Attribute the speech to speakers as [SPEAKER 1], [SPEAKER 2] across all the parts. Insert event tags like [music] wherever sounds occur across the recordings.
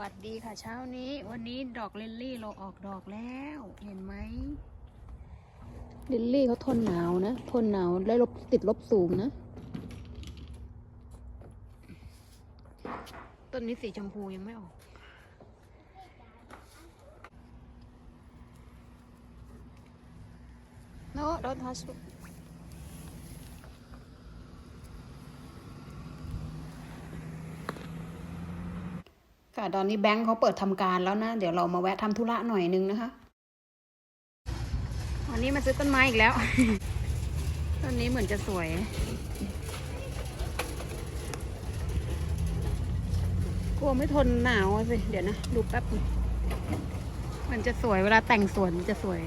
[SPEAKER 1] วัสดีค่ะเช้านี้ วันนี้ดอกลิลลี่เราออกดอกแล้ว เห็นไหมลิลลี่เขาทนหนาวนะ ทนหนาวได้ลบติดลบสูงนะต้นนี้สีชมพูยังไม่ออก No, don't touch ค่ะ ตอนนี้แบงค์เขาเปิดทำการแล้วนะ เดี๋ยวเรามาแวะทำธุระหน่อยนึงนะคะวันนี้มาซื้อต้นไม้อีกแล้ว ต้นนี้เหมือนจะสวย กลัวไม่ทนหนาวสิ เดี๋ยวนะ ดูแป๊บ มันจะสวยเวลาแต่งสวนจะสวย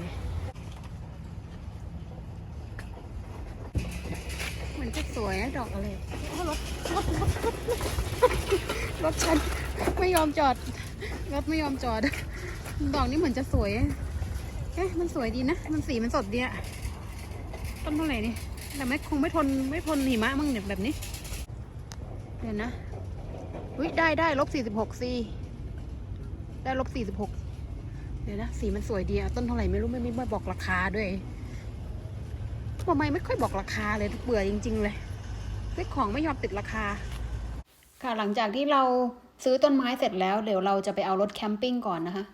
[SPEAKER 1] มือนจะสวยนะดอกอะไรรถรถรถรถรถฉัน ไม่ยอมจอด รถไม่ยอมจอด ดอกนี้เหมือนจะสวย เอ๊ะมันสวยดีนะ มันสีมันสดดีอะต้นเท่าไหร่นี่ แต่ไม่คงไม่ทนไม่ทนหิมะมั้งเนี่ยแบบนี้ เดี๋ยวนะอุ้ยได้ได้ลบสี่สิบหกซีได้ลบสี่สิบหกเดี๋ยวนะ สีมันสวยดีอะต้นเท่าไหร่ไม่รู้ไม่ไม่ไม่บอกราคาด้วยทำไมไม่ค่อยบอกราคาเลยเบื่อจริง ๆ เลยซื้อของไม่ยอมติดราคา ค่ะหลังจากที่เรา ซื้อต้นไม้เสร็จแล้วเดี๋ยวเราจะไปเอารถแคมปิ้งก่อนนะคะ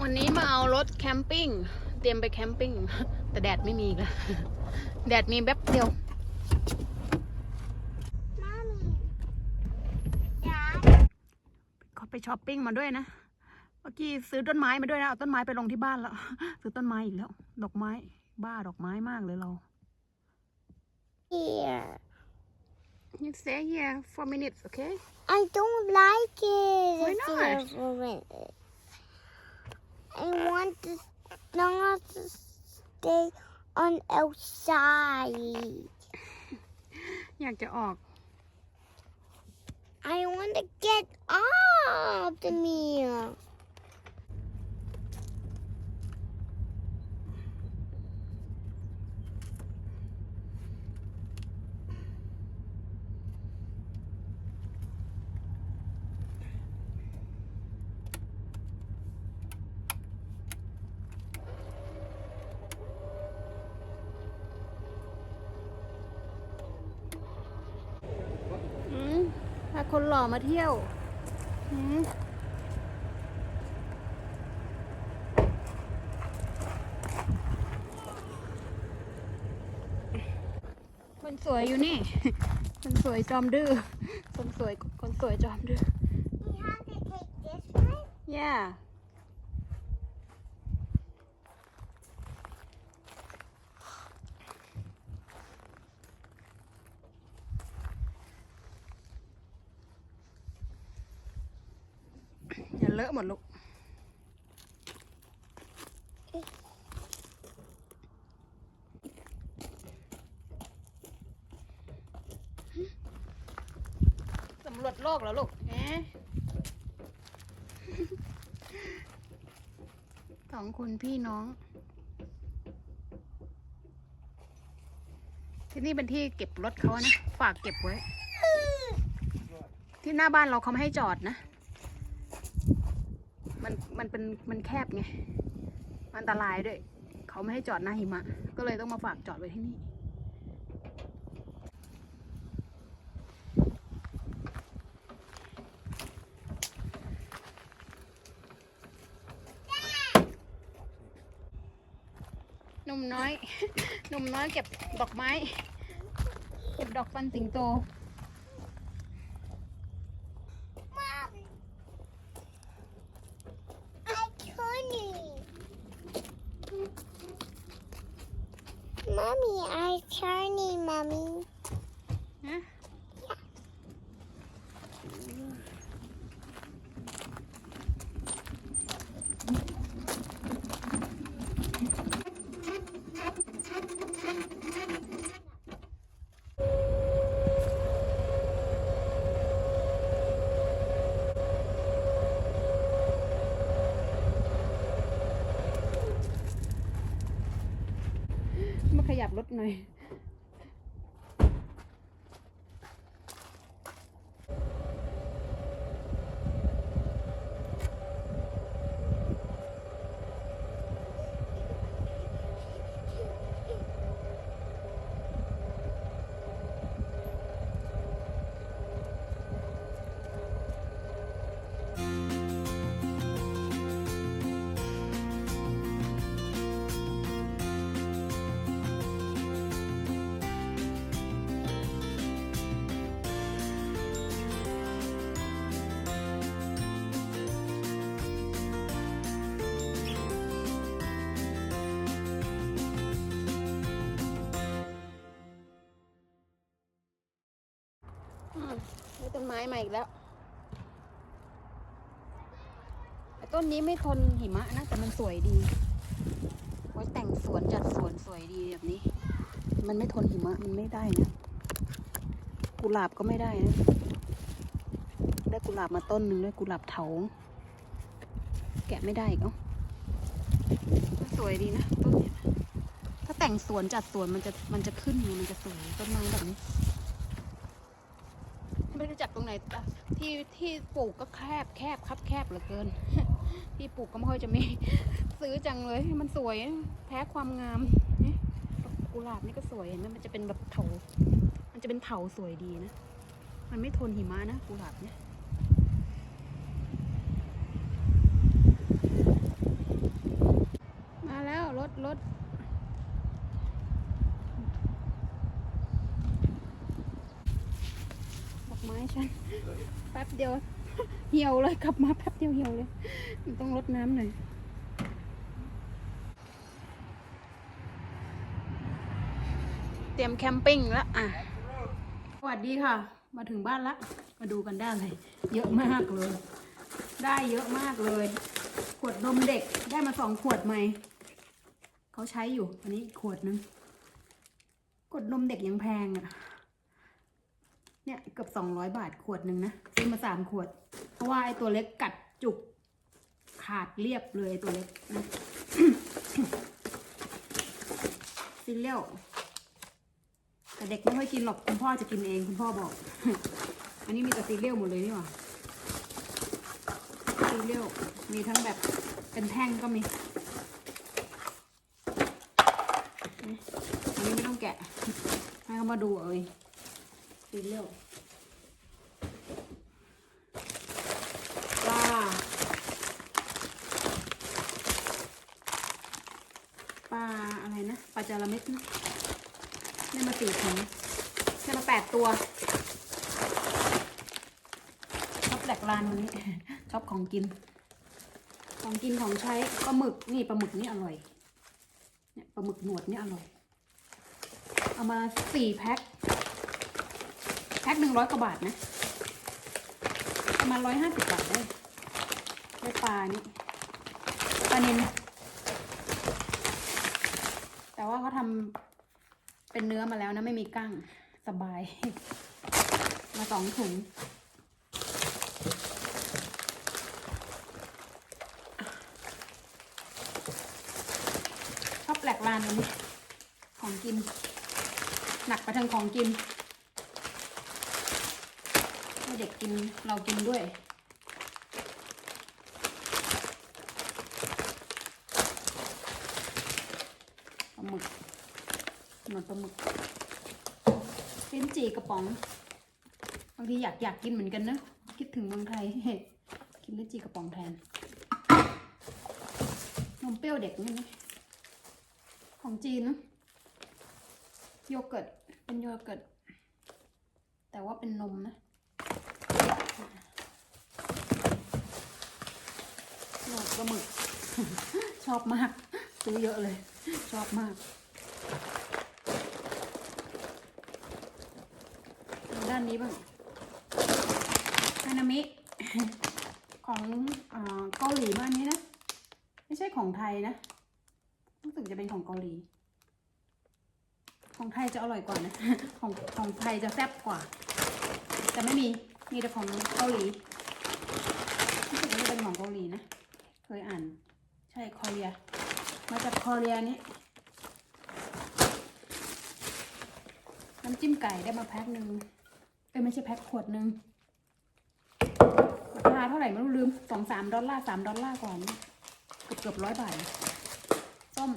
[SPEAKER 1] วันนี้มาเอารถแคมปิ้ง เตรียมไปแคมปิ้ง แต่แดดไม่มีแล้ว แดดมีแป๊บเดียวเขาไปช้อปปิ้งมาด้วยนะ เมื่อกี้ซื้อต้นไม้มาด้วยนะ เอาต้นไม้ไปลงที่บ้านแล้ว ซื้อต้นไม้อีกแล้ว ดอกไม้ บ้าดอกไม้มากเลยเรา
[SPEAKER 2] Here.
[SPEAKER 1] You stay here for minutes okay
[SPEAKER 2] I don't like it.
[SPEAKER 1] Why
[SPEAKER 2] It's
[SPEAKER 1] not?
[SPEAKER 2] here for a minute. I want to not to stay on outside. [laughs]
[SPEAKER 1] อยากจะออก
[SPEAKER 2] I want to get off the meal.
[SPEAKER 1] คนหล่อมาเที่ยวอืมคนสวยอยู่นี่ คนสวยจอมดื้อ คนสวย คนสวยจอมดื้อ
[SPEAKER 2] We have to take this one.
[SPEAKER 1] yeah อย่าเลอะหมดลูกสำรวจโลกเหรอลูกเอ๊ะสองคนพี่น้อง ที่นี่เป็นที่เก็บรถเขานะ ฝากเก็บไว้ ที่หน้าบ้านเราเขาไม่ให้จอดนะ มันมันเป็นมันแคบไงอันตรายด้วย เขาไม่ให้จอดหน้าหิมะ ก็เลยต้องมาฝากจอดไว้ที่นี่ หนุ่มน้อย หนุ่มน้อยเก็บดอกไม้ เก็บดอกฟันสิงโต Yummy. Huh? mà khai giặt lốt này ต้นไม้มาอีกแล้วต้นนี้ไม่ทนหิมะนะ แต่มันสวยดี ไว้แต่งสวนจัดสวนสวยดีแบบนี้ มันไม่ทนหิมะมันไม่ได้นะ กุหลาบก็ไม่ได้นะ ได้กุหลาบมาต้นหนึ่งด้วยกุหลาบเถา แกะไม่ได้อีกเนาะสวยดีนะต้นเนี้ยถ้าแต่งสวนจัดสวนมันจะมันจะขึ้นมันจะสวยต้นไม้แบบนี้ ไม่รู้จักตรงไหนที่ที่ปลูกก็แคบแคบครับแคบเหลือเกิน ที่ปลูกก็ไม่ค่อยจะมี ซื้อจังเลยมันสวยแพ้ความงามนี่กุหลาบนี่ก็สวยเห็นไหมมันจะเป็นแบบเถามันจะเป็นเถาสวยดีนะ มันไม่ทนหิมะนะกุหลาบเนี่ยมาแล้วรถรถ ดอกไม้ฉัน แป๊บเดียวเหี่ยวเลยกลับมาแป๊บเดียวเหี่ยวเลย ต้องรดน้ำหน่อยเตรียมแคมปิ้งแล้วอะสวัสดีค่ะ มาถึงบ้านละ มาดูกันได้เลย เยอะมากเลย ได้เยอะมากเลย ขวดนมเด็กได้มาสองขวดใหม่เขาใช้อยู่อันนี้ขวดนึงขวดนมเด็กยังแพงอะ เนี่ยเกือบสองร้อยบาทขวดหนึ่งนะซื้อมาสามขวด เพราะว่าไอ้ตัวเล็กกัดจุกขาดเรียบเลยไอ้ตัวเล็กนะซิเลียวแต่เด็กไม่ค่อยกินหรอกคุณพ่อจะกินเองคุณพ่อบอก อันนี้มีแต่ซีเรียลหมดเลยนี่หว่าซีเรียลมีทั้งแบบเป็นแท่งก็มีอันนี้ไม่ต้องแกะให้เขามาดูเอา เองซีเรียลปลาปลาอะไรนะปลาจาระเม็ดนะได้มาสี่ถุงได้มาแปดตัวชอบแหลกลานวันนี้ชอบของกิน ของกินของใช้ปลาหมึกนี่ปลาหมึกนี่อร่อยเนี่ยปลาหมึกหนวดนี่อร่อย เอามาสี่แพ็ค แพ็คหนึ่งร้อยกว่าบาทนะ ประมาณร้อยห้าสิบบาทได้ได้ปลานี่ปลานินแต่ว่าเขาทำเป็นเนื้อมาแล้วนะไม่มีกั้งสบาย มาสองถุงชอบแหลกลานวันนี้ของกิน หนักไปทางของกิน ให้เด็กกินเรากินด้วย ปลาหมึกหนวดปลาหมึกลิ้นจีกระป๋อง บางทีอยากอยากกินเหมือนกันนะ คิดถึงเมืองไทย กินลิ้นจีกระป๋องแทน นมเปรี้ยวเด็กนี่ของจีนนะโยเกิร์ต เป็นโยเกิร์ต แต่ว่าเป็นนมนะ ปลาหมึก ชอบมากซื้อเยอะเลย ชอบมาก ด้านนี้บ้างฮานามิ ของเกาหลีบ้านนี้นะ ไม่ใช่ของไทยนะรู้สึกจะเป็นของเกาหลี ของไทยจะอร่อยกว่านะ ของของไทยจะแซ่บกว่า แต่ไม่มี มีแต่ของเกาหลีรู้สึกว่าจะเป็นของเกาหลีนะ เคยอ่าน ใช่คอเรีย มาจากคอเรียนี้น้ำจิ้มไก่ได้มาแพ็คหนึ่งเอ้ยไม่ใช่แพ็คขวดหนึ่งราคาเท่าไหร่ไม่รู้ลืมสองสามดอลลาร์สามดอลลาร์ก่อน เกือบเกือบร้อยบาทส้ม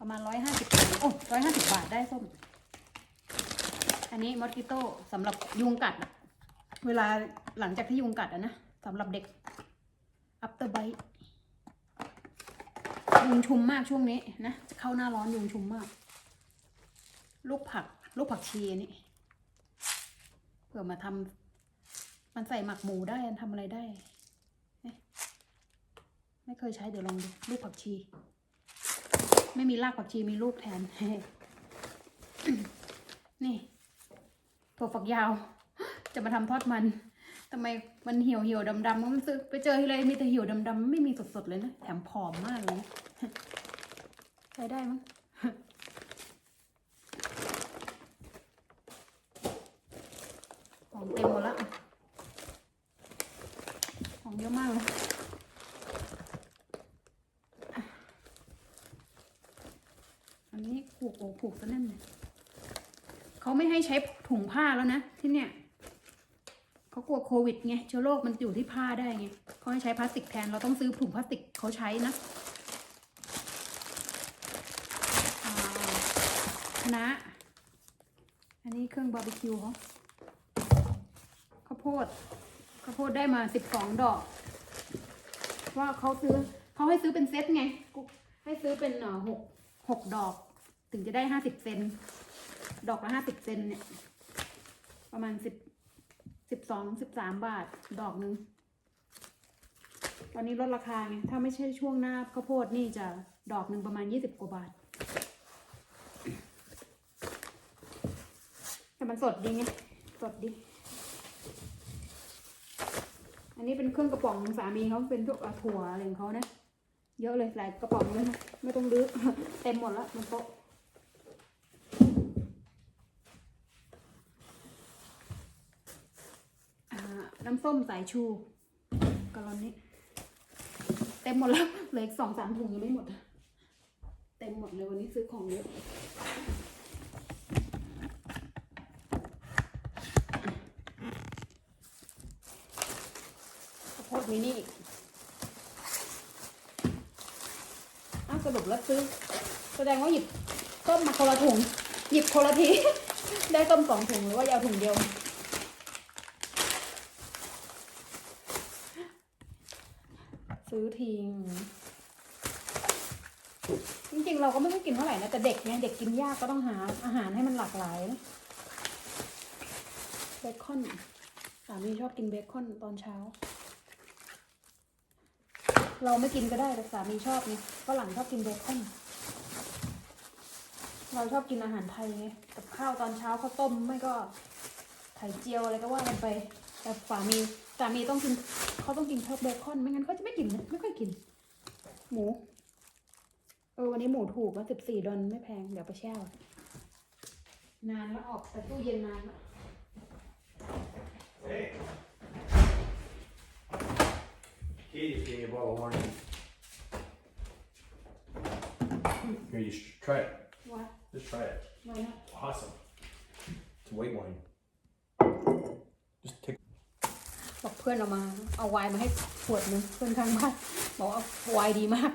[SPEAKER 1] ประมาณร้อยห้าสิบโอ้ร้อยห้าสิบบาทได้ส้ม อันนี้มอสกิโต้สำหรับยุงกัด เวลาหลังจากที่ยุงกัดอะนะสำหรับเด็กอัปเตอร์ไบ ยุงชุมมากช่วงนี้นะจะเข้าหน้าร้อนยุงชุมมาก ลูกผัก ลูกผักชีนนี้เผื่อมาทำมันใส่หมักหมูได้ทำอะไรได้ ไม่เคยใช้เดี๋ยวลองดูลูกผักชี ไม่มีรากผักชีมีลูกแทน นี่ถั่วฝักยาว จะมาทำทอดมันทำไมมันเหี่ยวเหี่ยวดำดำมันซื้อไปเจอทีไรมีแต่เหี่ยวดำดำไม่มีสดๆเลยนะ แถมผอมมากเลยนะ ใช้ได้มั้งของเต็มหมดล้วของเยอะมากเลยอันนี้ผูกโอ้ผูกซะแน่นเลยเขาไม่ให้ใช้ถุงผ้าแล้วนะ ที่เนี่ยเขากลัวโควิดไงเชื้อโรคมันอยู่ที่ผ้าได้ไงเขาให้ใช้พลาสติกแทนเราต้องซื้อถุงพลาสติกเขาใช้นะอ่า คณะ อันนี้เครื่องบาร์บีคิวเขาข้าวโพดข้าวโพดได้มาสิบสองดอก ว่าเขาซื้อเขาให้ซื้อเป็นเซตไง ให้ซื้อเป็นเอ่อหกหกดอก ถึงจะได้ห้าสิบเซนดอกละห้าสิบเซนเนี่ย ประมาณสิบสิบสองสิบสามบาทดอกหนึ่งตอนนี้ลดราคาไง ถ้าไม่ใช่ช่วงหน้าข้าวโพดนี่จะดอกหนึ่งประมาณยี่สิบกว่าบาท แต่มันสดดีไงสดดี อันนี้เป็นเครื่องกระป๋องของสามีเขาเป็นพวกถั่วอะไรของเขานะ เยอะเลยหลายกระป๋องเลยนะไม่ต้องรื้อเต็มหมดแล้วบนโต๊ะน้ำส้มสายชูกะลอนนี้ เต็มหมดแล้วเหลืออีกสองสามถุงยังไม่หมด เต็มหมดเลยวันนี้ซื้อของเยอะ ข้าวโพดมินิอีกอ้าวสรุปแล้วซื้อ แสดงว่าหยิบต้มมาคนละถุง หยิบคนละที ได้ต้มสองถุงหรือว่าเอาถุงเดียว ซื้อทิ้งจริงๆ เราก็ไม่ค่อยกินเท่าไหร่นะแต่เด็กไงเด็กกินยากก็ต้องหาอาหารให้มันหลากหลายนะเบคอนสามีชอบกินเบคอนตอนเช้า เราไม่กินก็ได้แต่สามีชอบไงฝรั่งชอบกินเบคอนเราชอบกินอาหารไทยไงกับข้าวตอนเช้าข้าวต้มไม่ก็ไข่เจียวอะไรก็ว่ากันไป แต่สามีสามีต้องกินเขาต้องกินเพิ่มเบคอนไม่งั้นเขาจะไม่กินไม่ค่อยกิน หมูเออวันนี้หมูถูกว่าสิบสี่ดอลไม่แพงเดี๋ยวไปแช่นานแล้วออกแต่ตู้เย็นนานแล้ว
[SPEAKER 3] Hey. Katie gave me a bottle of wine. Here, you should try it.
[SPEAKER 1] ว่า
[SPEAKER 3] Just try it.
[SPEAKER 1] ไว้นะ
[SPEAKER 3] Awesome. It's white wine. Just take.
[SPEAKER 1] บอกเพื่อนเอามา เอาไวน์มาให้ขวดนึงเพื่อนข้างบ้านบอกว่าไวน์ดีมาก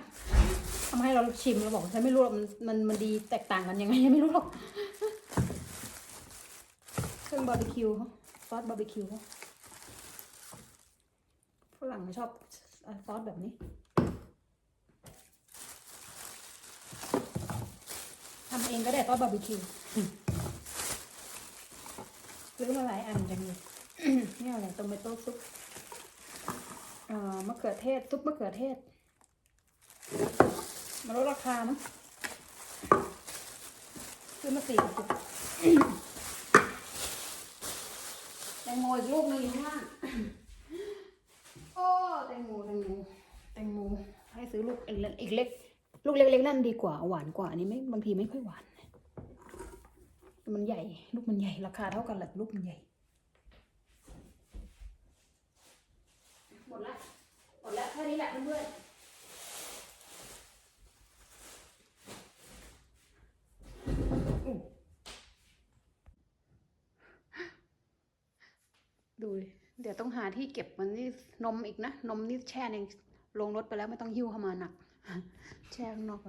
[SPEAKER 1] ทำให้เราชิมแล้วบอกฉันไม่รู้หรอกมันมันมันดีแตกต่างกันยังไงยังไม่รู้หรอกเครื่องบาร์บีคิวเขาซอสบาร์บีคิวเขาฝรั่งชอบอะ ซอสแบบนี้ทำเองก็ได้ซอสบาร์บีคิวซื้อมาหลายอันจังเลยนี่อะไรโตเมโต้ซุปเอ่อมะเขือเทศ ซุปมะเขือเทศ มาลดราคามั้งซื้อมาสี่กระปุกแตงโมอีกลูกหนึงอยู่ข้างล่าง โอ้แตงโมแตงโมแตงโมให้ซื้อลูกอีกเล็ก ลูกเล็กๆนั่นดีกว่าหวานกว่าอันนี้ไม่บางทีไม่ค่อยหวาน มันใหญ่ ลูกมันใหญ่ราคาเท่ากันแหละลูกมันใหญ่ หมดละหมดละแค่นี้แหละเพื่อนๆดูดิ เดี๋ยวต้องหาที่เก็บมันนี่นมอีกนะ นมนี่แช่ในลงรถไปแล้วไม่ต้องหิ้วเข้ามาหนัก แช่ข้างนอกไป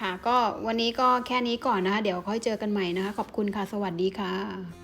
[SPEAKER 1] ค่ะก็วันนี้ก็แค่นี้ก่อนนะคะ เดี๋ยวค่อยเจอกันใหม่นะคะ ขอบคุณค่ะ สวัสดีค่ะ